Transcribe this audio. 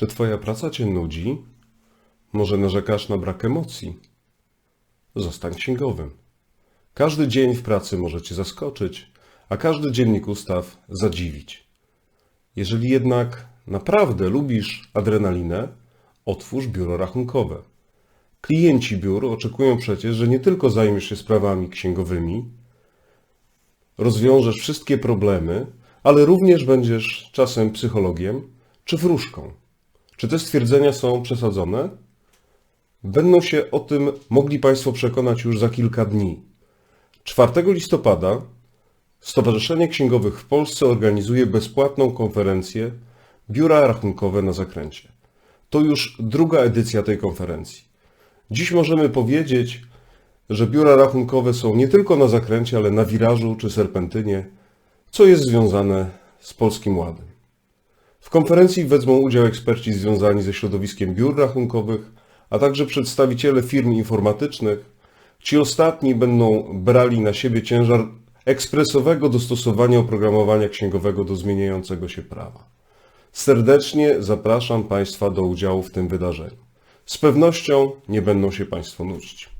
Czy Twoja praca Cię nudzi? Może narzekasz na brak emocji? Zostań księgowym. Każdy dzień w pracy może Cię zaskoczyć, a każdy dziennik ustaw zadziwić. Jeżeli jednak naprawdę lubisz adrenalinę, otwórz biuro rachunkowe. Klienci biur oczekują przecież, że nie tylko zajmiesz się sprawami księgowymi, rozwiążesz wszystkie problemy, ale również będziesz czasem psychologiem czy wróżką. Czy te stwierdzenia są przesadzone? Będą się o tym mogli Państwo przekonać już za kilka dni. 4 listopada Stowarzyszenie Księgowych w Polsce organizuje bezpłatną konferencję Biura Rachunkowe na Zakręcie. To już druga edycja tej konferencji. Dziś możemy powiedzieć, że biura rachunkowe są nie tylko na zakręcie, ale na wirażu czy serpentynie, co jest związane z Polskim Ładem. W konferencji wezmą udział eksperci związani ze środowiskiem biur rachunkowych, a także przedstawiciele firm informatycznych. Ci ostatni będą brali na siebie ciężar ekspresowego dostosowania oprogramowania księgowego do zmieniającego się prawa. Serdecznie zapraszam Państwa do udziału w tym wydarzeniu. Z pewnością nie będą się Państwo nudzić.